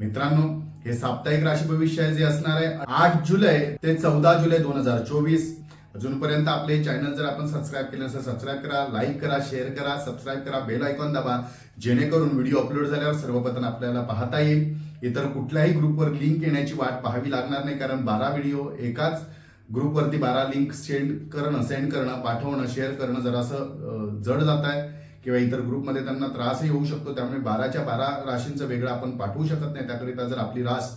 मित्रांनो हे साप्ताहिक राशी भविष्य जे असणार आहे आठ जुलै ते चौदा जुलै दोन हजार चोवीस. अजूनपर्यंत आपले चॅनल जर आपण सबस्क्राईब केलं असेल सबस्क्राईब करा लाईक करा शेअर करा सबस्क्राईब करा बेल आयकॉन दाबा जेणेकरून व्हिडिओ अपलोड झाल्यावर सर्वप्रथम आपल्याला पाहता येईल. इतर कुठल्याही ग्रुपवर लिंक येण्याची वाट पाहावी लागणार नाही कारण बारा व्हिडिओ एकाच ग्रुपवरती बारा लिंक सेंड करणं सेंड करणं पाठवणं शेअर करणं जरासं जड जात आहे. किंवा इतर ग्रुपमध्ये त्यांना त्रासही होऊ शकतो त्यामुळे बाराच्या बारा राशींचं वेगळं आपण पाठवू शकत नाही. त्याकरिता जर आपली रास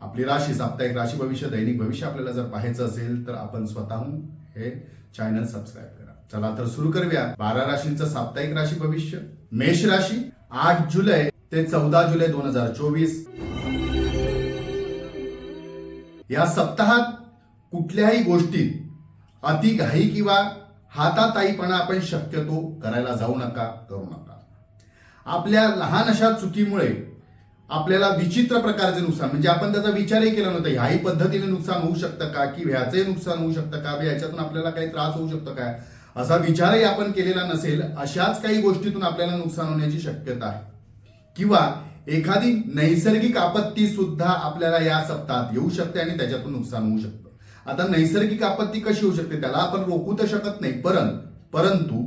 आपली राशी साप्ताहिक राशी भविष्य दैनिक भविष्य आपल्याला जर पाहायचं असेल तर आपण स्वतःहून हे चॅनल सबस्क्राईब करा. चला तर सुरू करूया. बारा राशींचं साप्ताहिक राशी भविष्य मेष राशी आठ जुलै ते चौदा जुलै दोन हजार चोवीस. या सप्ताहात कुठल्याही गोष्टीत अति घाई किंवा हाताताईपणा आपण शक्यतो करायला जाऊ नका करू नका. आपल्या लहान अशा चुकीमुळे आपल्याला विचित्र प्रकारचे नुकसान म्हणजे आपण त्याचा विचारही केला नव्हता ह्याही पद्धतीने नुकसान होऊ शकतं का की ह्याचंही नुकसान होऊ शकतं का ह्याच्यातून आपल्याला काही त्रास होऊ शकतो काय असा विचारही आपण केलेला नसेल अशाच काही गोष्टीतून आपल्याला नुकसान होण्याची शक्यता आहे. किंवा एखादी नैसर्गिक आपत्ती सुद्धा आपल्याला या सप्ताहात येऊ शकते आणि त्याच्यातून नुकसान होऊ शकतं. आता नैसर्गिक आपत्ती कशी होऊ शकते त्याला आपण रोखू तर शकत नाही परं परंतु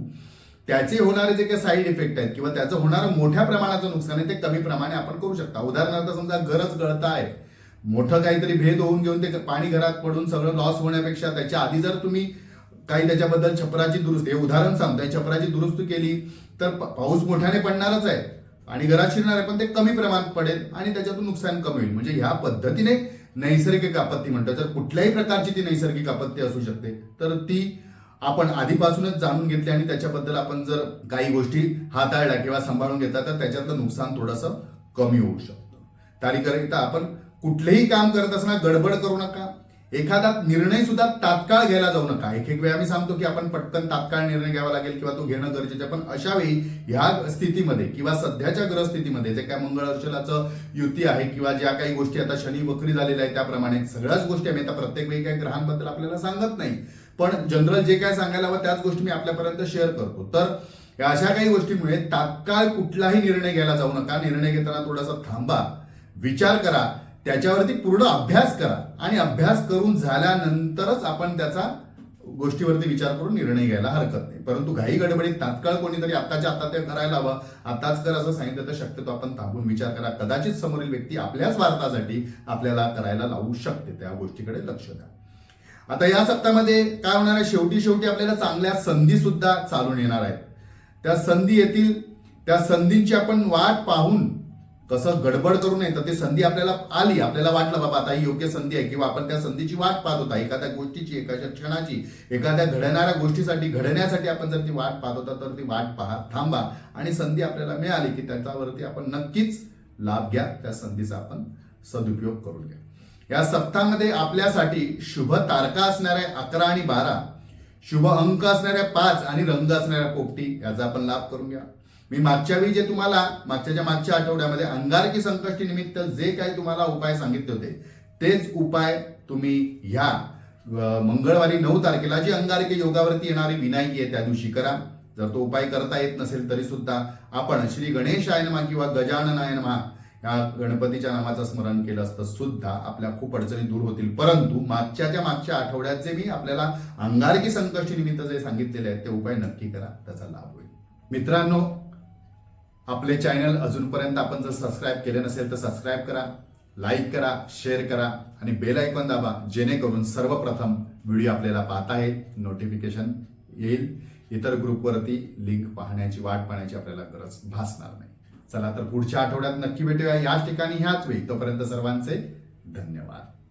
त्याचे होणारे जे काही साईड इफेक्ट आहेत किंवा त्याचं होणारं मोठ्या प्रमाणाचं नुकसान आहे ते कमी प्रमाणे आपण करू शकता. उदाहरणार्थ समजा गरज गळत आहे. मोठं काहीतरी भेद होऊन घेऊन ते पाणी घरात पडून सगळं लॉस होण्यापेक्षा त्याच्या आधी जर तुम्ही काही त्याच्याबद्दल छपराची दुरुस्ती हे उदाहरण सांगतोय छपराची दुरुस्ती केली तर पाऊस मोठ्याने पडणारच आहे. आणि घरात शिरणार आहे पण ते कमी प्रमाणात पडेल आणि त्याच्यातून नुकसान कमी होईल. म्हणजे ह्या पद्धतीने नैसर्गिक आपत्ती म्हणतो. जर कुठल्याही प्रकारची ती नैसर्गिक आपत्ती असू शकते तर ती आपण आधीपासूनच जाणून घेतली आणि त्याच्याबद्दल आपण जर काही गोष्टी हाताळल्या किंवा सांभाळून घेतल्या तर त्याच्यातलं नुकसान थोडंसं कमी होऊ शकतं. तारीखकरिता आपण कुठलेही काम करत असताना गडबड करू नका. एखादा निर्णय सुद्धा तात्काळ घ्यायला जाऊ नका. एक एक वेळा मी सांगतो की आपण पटकन तात्काळ निर्णय घ्यावा लागेल किंवा तो घेणं गरजेचं आहे. पण अशा वेळी ह्या स्थितीमध्ये किंवा सध्याच्या ग्रहस्थितीमध्ये जे काय मंगळ युती आहे किंवा ज्या काही गोष्टी आता शनी वक्री झालेल्या आहेत त्याप्रमाणे सगळ्याच गोष्टी आम्ही आता प्रत्येक वेळी काही ग्रहांबद्दल आपल्याला सांगत नाही. पण जनरल जे काय सांगायला हवं त्याच गोष्टी मी आपल्यापर्यंत शेअर करतो. तर या अशा काही गोष्टीमुळे तात्काळ कुठलाही निर्णय घ्यायला जाऊ नका. निर्णय घेताना थोडासा थांबा. विचार करा. त्याच्यावरती पूर्ण अभ्यास करा. आणि अभ्यास करून झाल्यानंतरच आपण त्याचा गोष्टीवरती विचार करून निर्णय घ्यायला हरकत नाही. परंतु घाई गडबडीत तात्काळ कोणीतरी आताच्या आता ते करायला हवं. आताच कर असं सांगितलं तर शक्यतो आपण थांबून विचार करा. कदाचित समोरील व्यक्ती आपल्याच भारतासाठी आपल्याला करायला लावू शकते. त्या गोष्टीकडे लक्ष द्या. आता या सप्ताहामध्ये काय होणार आहे? शेवटी शेवटी आपल्याला चांगल्या संधी सुद्धा चालून येणार आहेत. त्या संधी येतील. त्या संधींची आपण वाट पाहून कसं गडबड करू नये तर ती संधी आपल्याला आली. आपल्याला वाटलं बाबा आता ही योग्य संधी आहे. किंवा आपण त्या संधीची वाट पाहत होता. एखाद्या गोष्टीची एखाद्या क्षणाची एखाद्या घडणाऱ्या गोष्टीसाठी घडण्यासाठी आपण जर ती वाट पाहत होता तर ती वाट पाहा थांबा. आणि संधी आपल्याला मिळाली की त्याच्यावरती आपण नक्कीच लाभ घ्या. त्या संधीचा आपण सदुपयोग करून घ्या. या सप्ताहामध्ये आपल्यासाठी शुभ तारका असणाऱ्या अकरा आणि बारा शुभ अंक असणाऱ्या पाच आणि रंग असणाऱ्या पोपटी याचा आपण लाभ करून घ्या. मी मागच्या वेळी जे तुम्हाला मागच्याच्या मागच्या आठवड्यामध्ये अंगारकी संकष्टी निमित्त जे काही तुम्हाला उपाय सांगितले होते तेच उपाय तुम्ही ह्या मंगळवारी नऊ तारखेला जी अंगारकी योगावरती येणारी विनायकी आहे त्या दिवशी करा. जर तो उपाय करता येत नसेल तरी सुद्धा आपण श्री गणेशाय नमा किंवा गजाननाय नमा या गणपतीच्या नामाचं स्मरण केलं असतं सुद्धा आपल्या खूप अडचणी दूर होतील. परंतु मागच्याच्या मागच्या आठवड्याचे मी आपल्याला अंगारकी संकष्टी निमित्त जे सांगितलेले आहेत ते उपाय नक्की करा. त्याचा लाभ होईल. मित्रांनो आपले चॅनल अजूनपर्यंत आपण जर सबस्क्राईब केले नसेल तर सबस्क्राईब करा लाईक करा शेअर करा आणि बेल आयकॉन दाबा जेणेकरून सर्वप्रथम व्हिडिओ आपल्याला पाहता येईल नोटिफिकेशन येईल. इतर ग्रुपवरती लिंक पाहण्याची वाट पाहण्याची आपल्याला गरज भासणार नाही. चला तर पुढच्या आठवड्यात नक्की भेटूया. याच ठिकाणी ह्याच वेळी. तोपर्यंत सर्वांचे धन्यवाद.